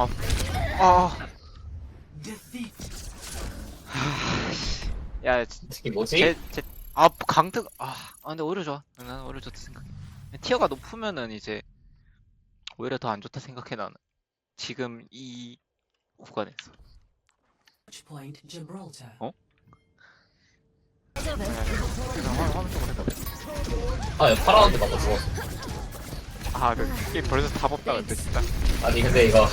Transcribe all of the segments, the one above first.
아, 아. 야, 진- 특히 뭐지? 제, 제, 아, 강특, 아, 아, 근데 오히려 좋아. 난 오히려 좋다 생각해. 티어가 높으면은 이제 오히려 더 안 좋다 생각해 나는. 지금 이 구간에서. 어? 해봐. 아, 파라운드 맞고 죽었어. 아, 그 게임 벌써 다 법다 근데 진짜. 아니, 근데 이거.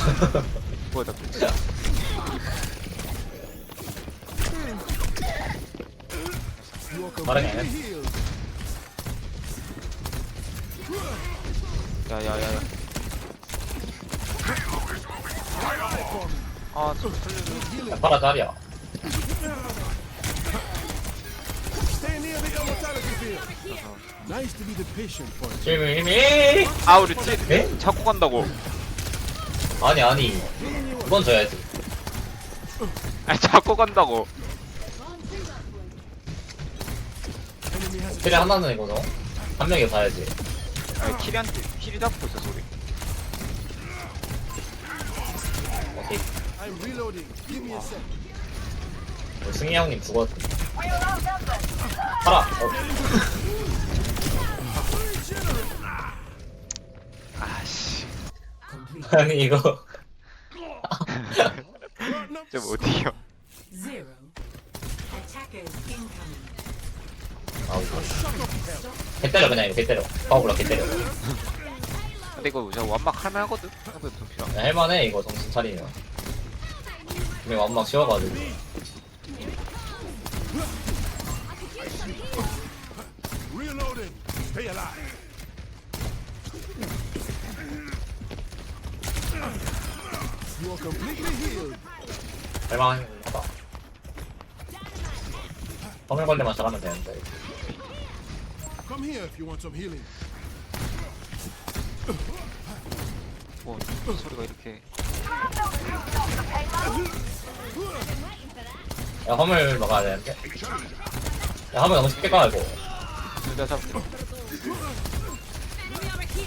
뭐다 진짜. 빠르게 안 해. 야야 야 야. 아, 좀 틀리네. 야, 파라 짤이야. Stay near the immortality field. Nice to be the patient for it. 힘이, 힘이! 아, 우리 찌, 네? 자꾸 간다고. 아니, 아니. 이건 줘야지. 아니, 자꾸 간다고. Enemy has 필에 하나는 이거죠? 한 명이 봐야지. 아니, 키리한테, 키리 잡고 있어, 소리. 오케이. I'm reloading. Give me a sec. 뭐 승희 형님 죽었. 파라! 어, 아씨. 아니, 이거. 좀 어디요? Zero. Attackers incoming. 아, 이거. 개 때려, 그냥 이거 개 때려. 파워블럭 개 때려. 근데 이거 제가 완막 필요한 그냥 할만해, 이거 정신 차리면. 근데 완막 쉬워가지고. Reloading. Stay alive. You are completely healed. 할만하다. 화물 관리만 잘하면 되는데. Come here if you want some healing. 뭐, 소리가 이렇게. 야, 화물 막아야 되는데. 야, 화물 너무 쉽게 가, 이거. 내가 잡을게.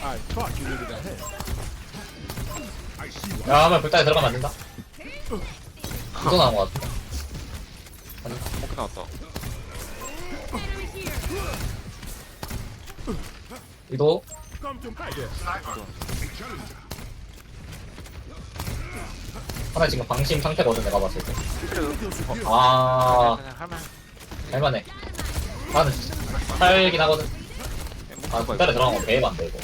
I you. 야, 화물 불타에 들어가면 안 된다. 구도 나온 것 같아. 오케이, 나왔다. 이도 Come to my. 하나 지금 방심 상태거든, 내가 봤을 때. 아, 그냥 할만. 할만해. 나는 살긴 하거든. 아, 아, 불타에 들어간 건 개해반데, 이거.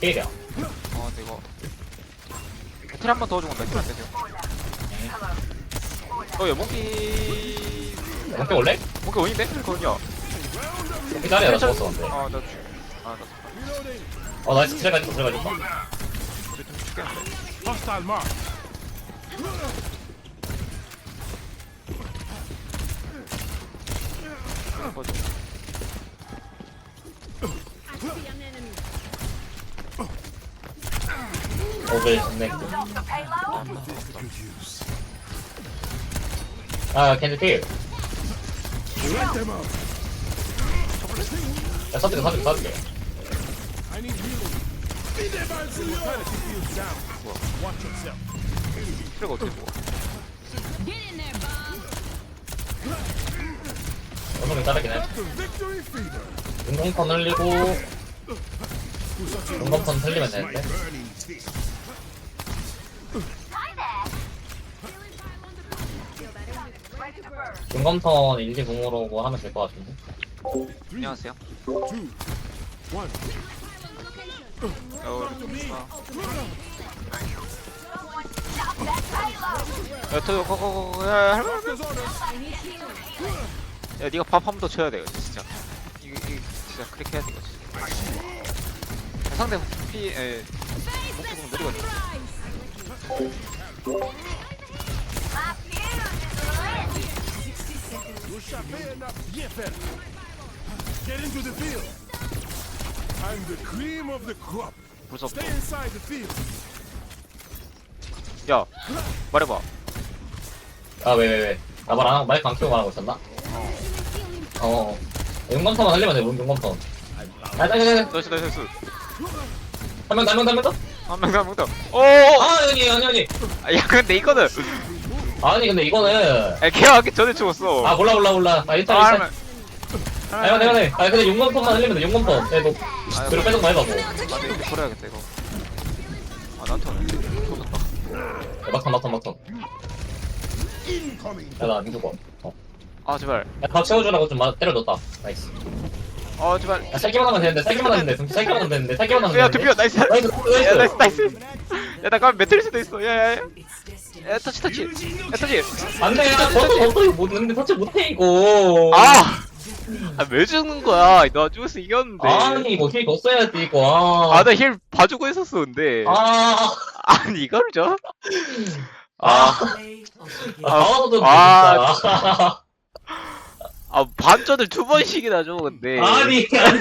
게일이야. 어, 근데 이거. 힐한번 더 주고 힐안 되세요. 어, 야, 몽키. 이렇게 올래? 몽키 원인데? 그건요. 이 자리야, 나 죽었어, 근데. 아, 나 죽. 아, 나 죽. 어, 나이스. 우리 좀 죽겠는데. Hostile mark. Good use. 아, 캔디 필. Let them out. 야, 서비스, 서비스, 서비스. I need healing. Immortality field's down. Watch yourself. 트레가 어떻게 뭐? 어성이 자르긴 해. 운동턴 흘리고, 운동턴 흘리면 되는데. 중검턴 일지 궁으로 하면 될 것 같은데. 안녕하세요. 어, 야, 저, 거, 거, 거, 야, 할만. Doctor's orders. 야, 네가 밥 한 번 더 쳐야 돼, 이거 진짜. 이거, 이거 진짜 그렇게 해야 돼, 이거 진짜. 야, 상대 피, 에, 목표 공 느리거든. You shall pay enough. Yeah, fella. Get into the field. I'm the cream of the crop. 무섭다. Stay inside the field. 야, 말해봐. 아, 왜, 왜, 왜. 나 말안 하고, 마이크 안 켜고 말하고 있었나? 어. 용검턴만 흘리면 돼. 아, 나, 나. 나이스, 나이스, 나이스. 한 명, 더, 한 명, 더, 한 명, 더? 한명 더, 한명 더. 오! 아 아니 아, 야, 근데 이거는. 아니 근데 이거는 야, 걔가 하기 전에 죽었어. 아 몰라 몰라 몰라 아 일단 아, 일단 아 내가 내. 아 근데 용검턴만 흘리면 돼 아, 뒤로 빼던 거 해봐 뭐 아, 근데 이거 버려야겠다, 이거. 아, 난턴. 터졌다. 야, 막턴 막턴 막턴 Incoming. 야나 민규거 어. 아, 제발. 야다 채워주라고 좀 마- 때려줬다 나이스 아, 제발. 야 살기만 하면 되는데 살기만 하면 되는데 살기만 하면 되는데 살기만 하면 야, 되는데 두비야, 나이스. 나이스 야, 나이스, 나이스 나이스. 야, 나 가면 메틀 수도 있어. 야, 야, 터치, 터치. 야, 터치. 안돼 야 저도 저도 이거 못는데 터치 못해 이거 아! 아, 왜 죽는 거야? 너 죽었어, 이겼는데. 아니 이거 힐 넣었어야지 이거 아, 나힐 봐주고 했었어, 근데. 아, 아 니, 이거를 줘? 아, 아, Play of the game. 아, 아. 아, 반전을 두 번씩이나 줘, 근데. 아니, 아니,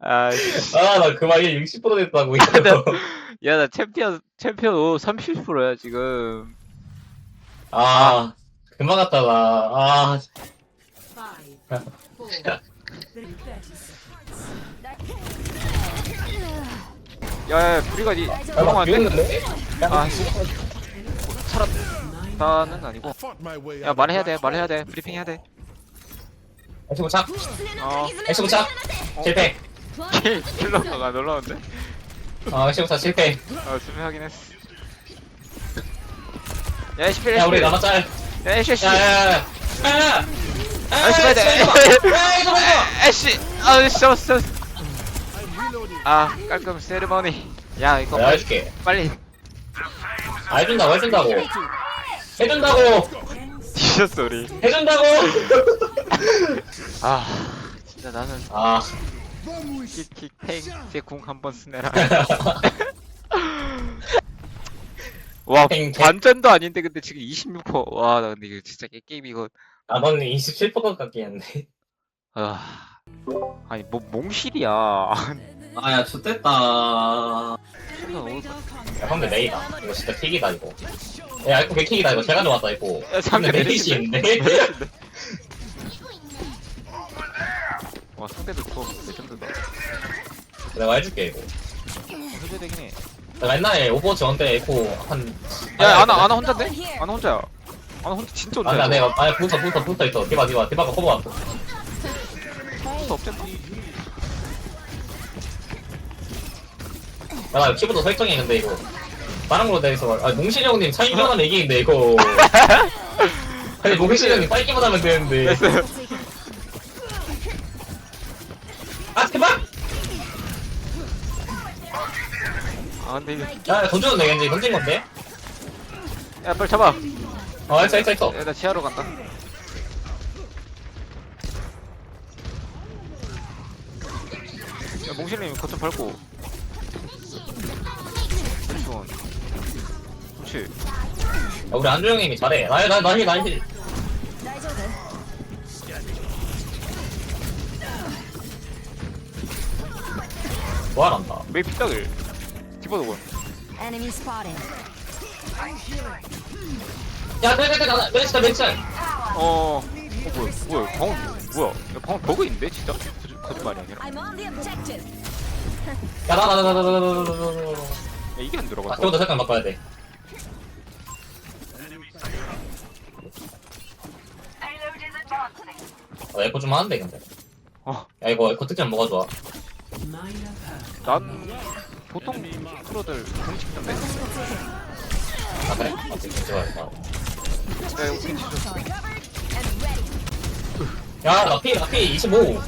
아, 씨. 아, 나그 말이 60% 됐다고, 나- 이거. 야, 나 챔피언, 챔피언 30%야, 지금. 아, 그만 갔다, 나. 아, Five, four, thirty seconds. 야, 야, 우리가 니, 나 그런 막거안 돼? 비웃는데? 아, 씨. Nine 살았다는 아니고. 야, 말해야 돼. 말해야 돼. 브리핑 해야 돼. 액션 부착, 어, 액션 부착, 실패. 킬, 킬러가 놀라운데? 어, 액션 부착, 실패. 어, 준비하긴 했어. 야, 11, 야, 우리 11. 남았짤. 야, 애쉬, 애쉬. 야, 야, 야. 야, 야. 아, 씨발, 돼. 야, 이거 봐. 야, 이거 봐, 이거 봐. 애쉬. 아. 아, 깔끔 세리머니. 야, 이거 내가 빨리, 해줄게. 빨리. 아, 해준다고, 해준다고. 해준다고! 뒤졌어, 우리. 해준다고! 아, 진짜 나는 아, 킥, 킥, 팽, 제궁 한번 쓰네라. 와, 팽, 팽. 반전도 아닌데, 근데 지금 26%. 와, 나 근데 이거 진짜 이 게임 이거. 아, 넌27% 같긴 했네. 아, 아니, 뭐, 몽실이야. 아, 야, 좋됐다. 야, 상대 메이다. 이거 진짜 킥이다, 이거. 야, 이거 개킥이다, 이거. 제가 좋았다, 이거. 야, 근데 메리시인데? 메리시인데? 메리시인데? 와, 상대도 더 레전드다. 내가 해줄게, 이거. 해줘야 되긴 해. 내가 옛날에 오버워치 원때 에코 한. 야, 아나, 아나 혼자인데? 아나 혼자야. 아나 혼자 진짜. 아니, 내가, 아니, 부터, 부터, 부터 있어. 디바, 디바, 디바가 커버 왔어. 수 없잖아. 야, 나 키보드 설정이 근데 이거. 다른 걸로 돼 있어. 아, 몽실 형님 차이만 하면 이기는데, 이거. 아니, 몽실 형님 빨기만 하면 되는데. 아, 제발! 아, 근데 이거. 야, 던져도 되겠지. 던진 건데? 야, 빨리 잡아. 어, 했어, 했어, 했어. 야, 나 지하로 간다. 야, 몽실님 거점 밟고. 좋은. 그렇지. 야, 우리 안조 형님이 잘해. 나, 나, 나, 힐, 나, 힐. 뭐하란다. 왜 빗딱을? 디버도 원. Enemy spotted. 야, 네, 네, 네, 나, 멘치다, 멘치다. 어. 어, 뭐야, 뭐야, 방금, 뭐야. 야, 방금 버그 있는데, 진짜? 거짓, 거짓말이 아니라. I'm on the objective. 야, 나, 나, 나, 나, 나, 나, 나, 나, 나, 나, 나. 야, 이게 안 들어가. 아, 저거도 색깔 바꿔야 돼. 어, 에코 좀 하는데, 근데. 어, 야, 이거 에코 특징 뭐가 좋아? 난 보통 프로들 공식던데. 아, 그래? 아, 되게 좋아야겠다. 야, ready. 야, 나 피, 나 피, 25.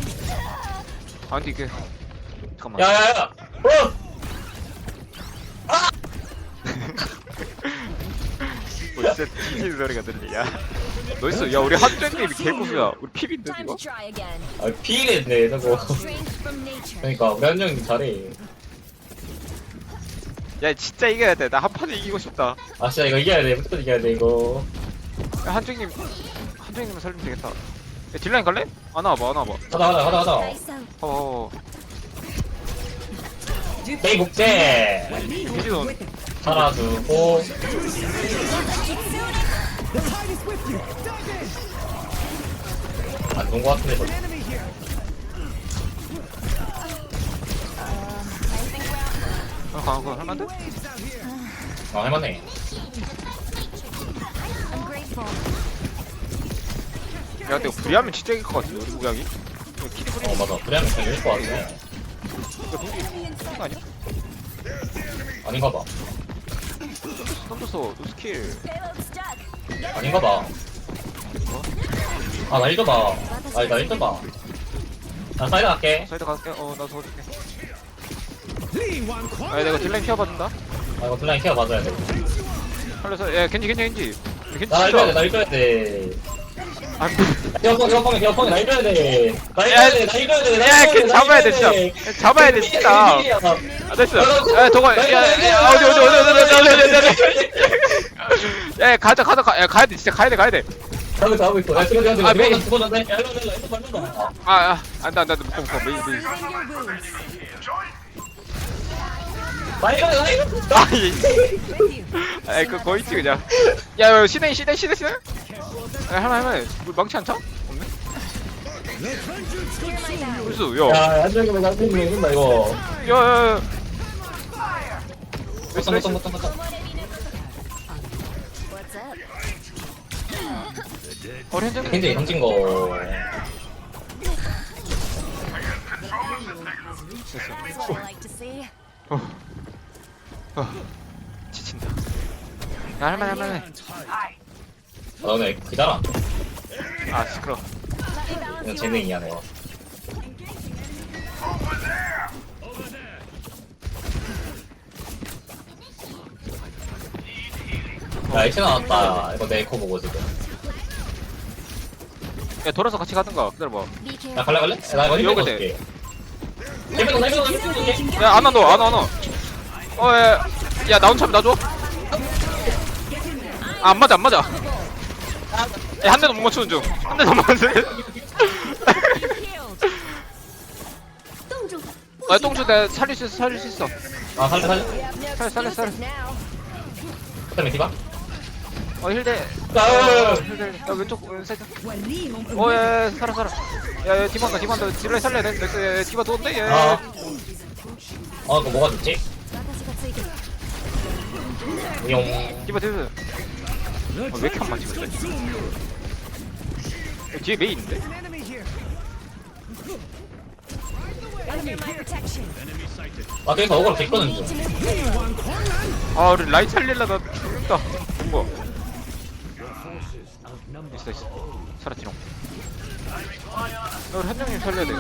아, 근데 이게. 잠깐만. 야, 야, 야. 어! 뭐 진짜 뒤지는 소리가 들리냐? 너 있어. 야, 우리 한정님이 개고수야. 우리 피빈데, Time 이거? to try again. 아, 피했네, 저거. Strength from nature. 그러니까, 우리 한정님 잘해. 야, 진짜 이겨야 돼. 나 한 판에 이기고 싶다. 아, 진짜 이거 이겨야 돼. 무조건 이겨야 돼, 이거. 야, 한쪽님 한쪽님 살리면 되겠다. 야, 딜라인 갈래? 안 와봐 안 와봐. 하다 하다 하다 하다 어. 내국제 미지도 살아주고 안 좋은 거 같은데 저거 어, 강한 거 할만데? 아 해봤네 야, 근데 이거 불리하면 진짜 이길 것 같은데, 우리 키리 어 맞아 그래야면 잘 될것 같아 이거 동기 거 아니야? 아닌가 봐 던졌어, 너 스킬. 아닌가 봐. 아, 나 1점 봐. 아니, 나 1점 봐. 나 사이드 갈게. 사이드 갈게. 어, 나 도와줄게. 아, 내가 딜라인 피워봐준다. 아, 이거 블라인 케어 맞아야 돼. 살려서, 야, 겐지, 겐지, 겐지. 겐지 나 1줘야 돼, 진짜. 나 1줘야 돼. 안 돼. 기어펑, 기어펑, 기어펑, 나 1줘야 돼. 나 1줘야 돼, 나 1줘야 돼, 나 야, 1줘야 돼. 걔 잡아야 돼, 진짜. 야, 잡아야 돼, 진짜. 아, 됐어. 야, 도거, 야, 야, 야, 어디, 어디, 어디, 어디, 어디, 어디, 어디, 어디. 야, 가자, 가자, 가, 야, 가야 돼, 진짜 가야 돼, 가야 돼. 잡고 있어, 잡고 있어. 야, 지금, 지금, 아. 메인. 죽어졌네. 야, 일로, 일로, 일로, 일로, 일로, 일로. 아, 아, 안 돼, 안 돼, 안 돼, 묶어, 묶어, 메인, 메인. 라이가 라이가 아이 그 거의 있지 그냥. 야 시대 시대 시대 시대 야 하나 하나 뭐 망치 않다? 없네? 무슨 야. 한정이 뭐나 때문에 이긴다 이거. 야야야. 레이스 레이스 어떤 어떤 어 현재 형진 거. 됐어. 어. 어. 지친다. 야, 할만, 할만해. 나 오늘 그잘 안 돼. 아, 시끄러. 그냥. 재능이야, 내가. 야, 액션 나왔다. 이거 내 에코 보고 지금. 야, 돌아서 같이 가든가. 기다려봐. Careful. 갈래, 갈래? 야, 나 이거 힘들어 이거 줄게. 해변, 해변, 해변, 해변. 야, 안 와, 너, 안 와, 안 와. 어, 야, 야, 나 혼참 놔줘. 아, 안 맞아, 안 맞아. 야, 한 대도 못 맞추는 중. 한 대도 못 맞추는. Healed. 아, 똥주 내가 살릴 수 있어, 살릴 수 있어. 아, 살려, 살려. Excuses sorry. now. 그다음에 디바? 어, 힐대. 아, 어, 힐대. 야, 왼쪽, 왼쪽. 어, 야, 야, 살아, 살아. 야, 야, 디바 한다, 디바 한다. 딜라이 살려야 돼. 넥스, 야, 야, 디바 도는데? 야, 야, 아. 야. 어, 그거 뭐가 좋지? 용. 디바 됐어. 어, 왜 이렇게 안번 찍었어? 뒤에 메인인데? 아, 그니까 억울하게 됐거든요. 아, 우리 라이트 할릴라다 죽었다. 뭐? 있어, 있어. 살았지롱. 어, 우리 한정님 살려야 돼.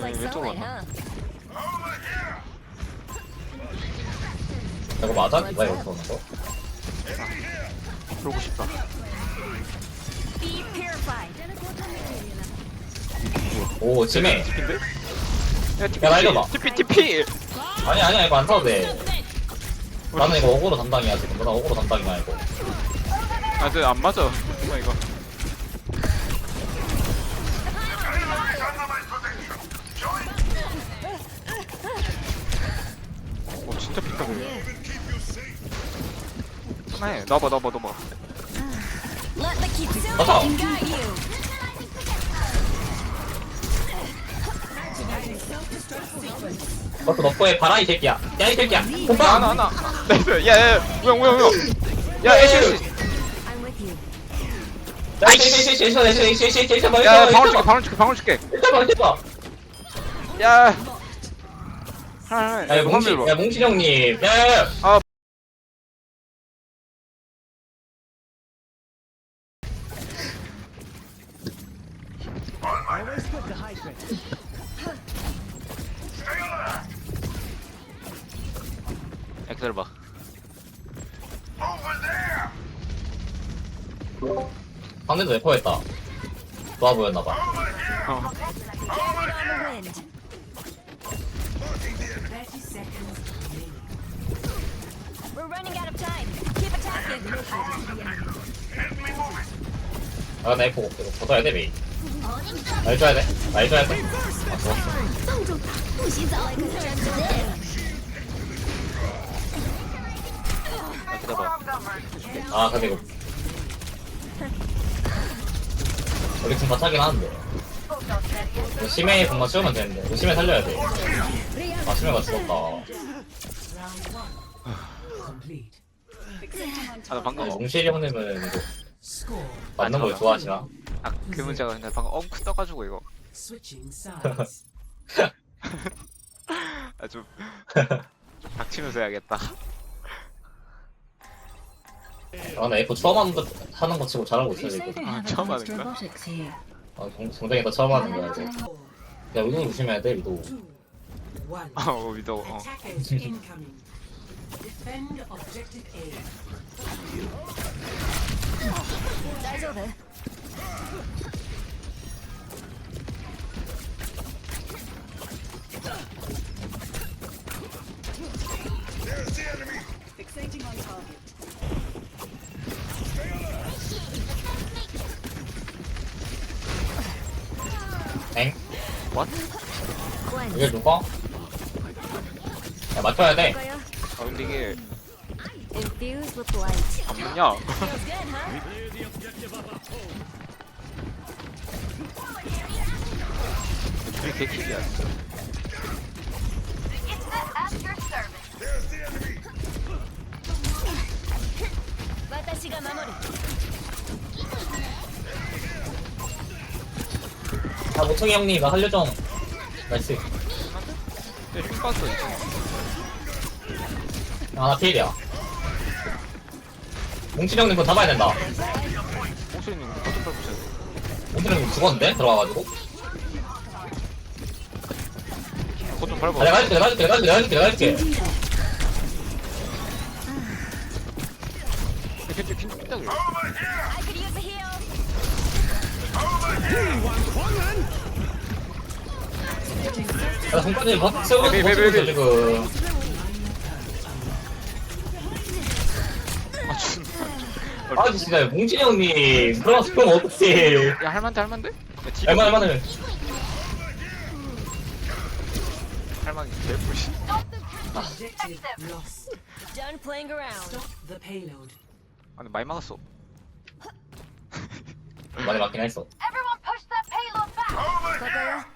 Like 야, huh? 이거 맞아? 디바 이거 그러는 거? 그러고 싶다. Be purified. 오. TP인데? 야, TP. 야, 나 이거 봐. TP, TP! 아니, 아니야, 이거 안 사도 돼. 나는 이거 어그로 담당이야, 지금. 나 어그로 담당이야, 이거. 아, 저안 맞아. 이거. 진짜 비싸고 하나에 넣어봐 넣어봐 넣어봐 맞아 버프 넣고 해 봐라 이 새끼야 야 이 새끼야 본방 하나 하나 나이스 야야야 우영 우영 우영 야 애쉬 야, 아이씨, 야, 방울 줄게, 방울 줄게. 일단 봐, 일단 봐. 야. 아, 야, 몽실 야, 몽실 형님. 야, 야, 야. 아. 엑셀 봐. 방금도 내포했다. 좋아 보였나봐. On. 아, 나 에코 이거 벗어야 돼, 메인. 날 줘야 돼. 날 줘야 돼. 아, 좋았어. 기다려봐. 아 근데 이거 우리 팀 같이 하긴 하는데 이거 심해 공만 씌우면 되는데 이거 심해 살려야 돼 아 심해가 죽었다 Complete. 아, 나 방금, 어, 웅실이 형님은 이거. 맞는 걸 좋아하시나? 아, 그 문제가 근데 방금 엉크 떠가지고 이거. Switching sides. 아, 좀, 좀 닥치면서 해야겠다. 아 나 F 처음 하는 거, 하는 거 치고 잘하고 있어 이거 아, 처음 하는 거야? robotics here. 아 정- 더 처음 하는 거야 이거 Four, 야 위도 조심해야 돼 위도 two, one. 아, 어, 믿어. 어. Attackers incoming. 날저래. 엥? What? 이게 누가? 야, 맞춰야 돼. 뭐냐? 우리 개키야. 자 모청이 형님 아, 나 살려줘 나이스 근데 아나 필이야 몽치 형님 그거 잡아야 된다 홍수리님 버튼 밟으셔야 돼. 몽치 형님 죽었는데? 들어가가지고 버튼 아, 밟아. 내가 해줄게 내가 해줄게 내가 해줄게 내가 해줄게 내가 해줄게 캔 캔, 캔, 캔, I could use a heal 나 손까지 버티고 네, 있어 네. 지금 아 진짜 몽치 형님 들어가서 그럼 어떡해 야, 할만데, 할만데? 야, 뒤로 얼마 얼마는 할만이 개뿔시. Objective lost. Done playing around Stop the payload. 아, 근데 많이 막았어. 많이 맞긴 했어 Everyone push that payload back 거거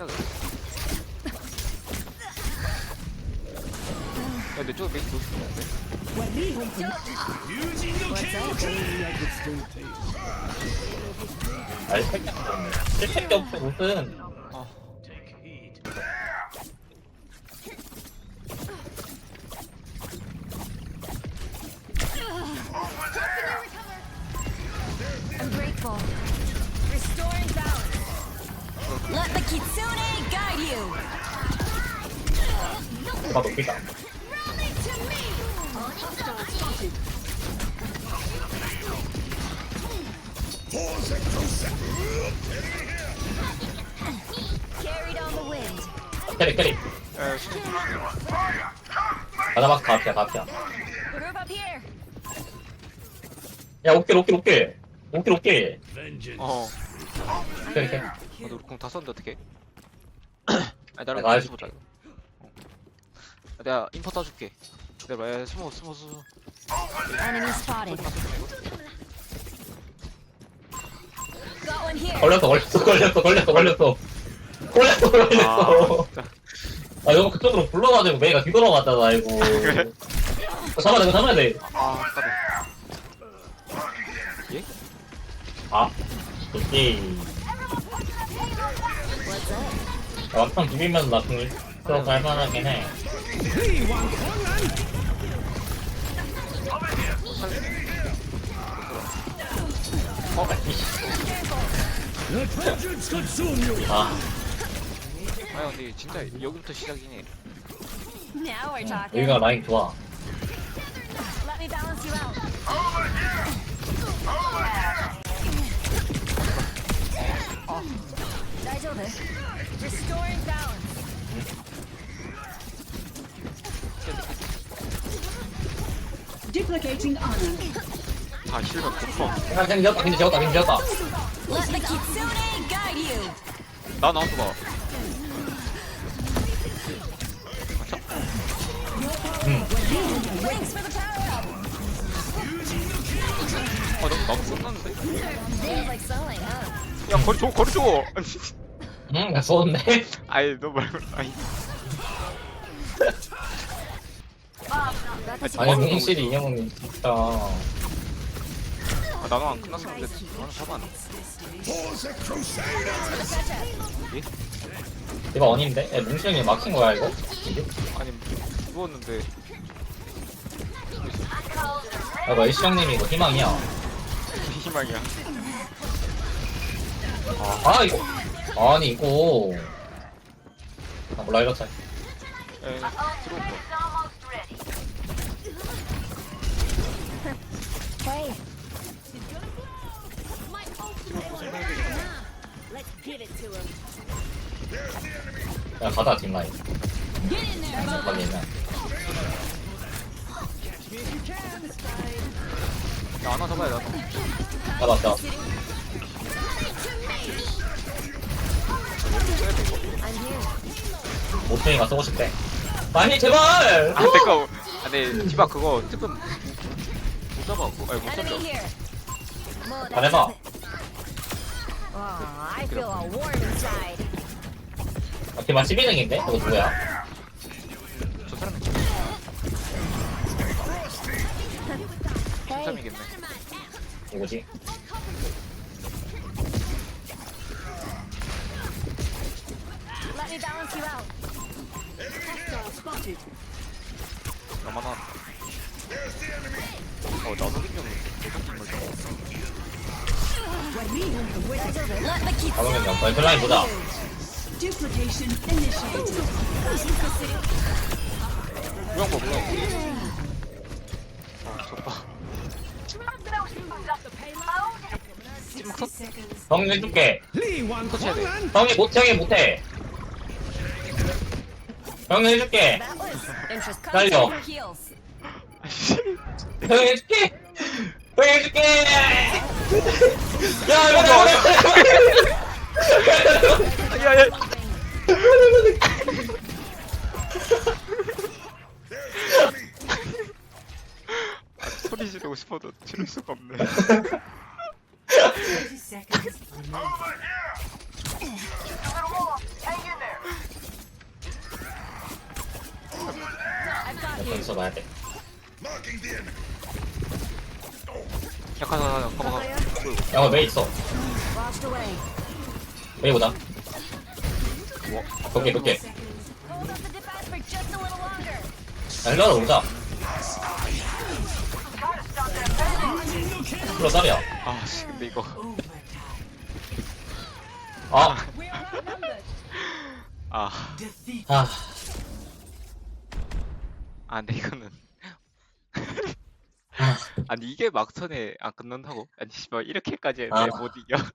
어, 삐딱해. 야, 근데 저거 메이크 놓싶는데 Using the 아이 새끼 없어 무슨 누가 높이다 Rally to me Carried on the wind 캐리 캐리 가자마자 다 앞이야 다 앞이야 야 오케이 오케이 오케이 오케이 오케이 Vengeance. 어. 캐리 캐리 아, 너 공다 썼는데 어떡해? 아, 나랑 나 같이 보자, 이거. 어. 아, 내가 인포 따줄게. 내가 야, 숨어, 숨어, 숨어. Enemy spotted Got one here 걸렸어 걸렸어 걸렸어 걸렸어 걸렸어 걸렸어 걸렸어 아 이거 그쪽으로 불러가지고 메이가 뒤돌아갔잖아 이거 어, 잡아야 돼 이거 잡아야 돼 아 아, 까비. 오케이 완판 비비면서 나 공이 들어갈 만하긴 해. 어, 아, 아 근데 진짜 여기부터 시작이네. Now we're talking. 여기가 라인 좋아. Let me balance you out. Over here. Over here. 아. 잘 잡네. Duplicating honor. 아 실명 고퍼 아, 근데 지었다, 근데 지었다, 근데 지었다. Let the kitsune guide you. 나 나와서 봐 Thanks for the power up. 아 너무 Seems like huh? 야 거리 줘 거리 줘 응, 나 쏘는데? 아이 너 말고 That's 아니, 몽실이 이영웅님 진짜. 아 나노 안 끝났었는데 나는 잡아 For the Crusade! 이거 아닌데? 야, 몽실이 형이 막힌 거야, 이거? 아니 누웠는데 아, 이거 애쉬 형님이 이거 희망이야. 희망이야 아, 이거. 아니, 이거. 아, 몰라, 이렇다. 에 들어올 거 Hey. Let's give it to him. 야, 가자, 뒷라인. 빨리 있나. 나 하나 잡아야 나도 잡았어. 모퉁이가 쏘고 싶대. 아니, 제발! 아 내가 아 네, 디바 그거 특은 못 잡아갖고 아니 못 잡죠 here. More 잘해봐. I feel all warm inside. 아, 걔만 12등인데? 이거 누구야? 저 사람이 Hey. 중삼이겠네 누구지? Let me balance you out. 나만 하나 어 나도 생겼네 Let the kitsune 가보면 좀. 빨리 뒷라인 보자. Duplication initiated. 무형 봐 무형 아 좋다 60 seconds. 형 해줄게. 형이 못해, 형이 못해. 형 해줄게. Heels. 형 해줄게. 형 해줄게. 야, 이거 봐. 야야 아, 소리 지르고 싶어도 지를 수가 없네 30 seconds remaining. I've got you. 여기서 봐야 돼. 약간 하나 가봐 야, 어, 메이 있어. Washed away. 메이 보자. 오케이, 오케이. Seconds. Hold up the defense for just a little longer. 야, 힐러로 오자. 힐러 쌀이야. 아씨 근데 이거. 아, 아. 아. 아 근데 이거는 아니 이게 막턴에 안 끝난다고? 아니 씨발 이렇게까지 아. 했는데 못 이겨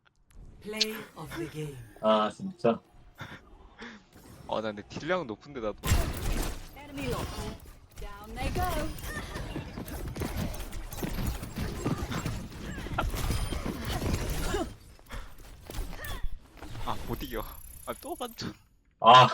Play of the game. 아, 진짜. 어나 근데 딜량 높은데 나도 Enemy locked. Down they go. 아 못 이겨 아또 반전 아.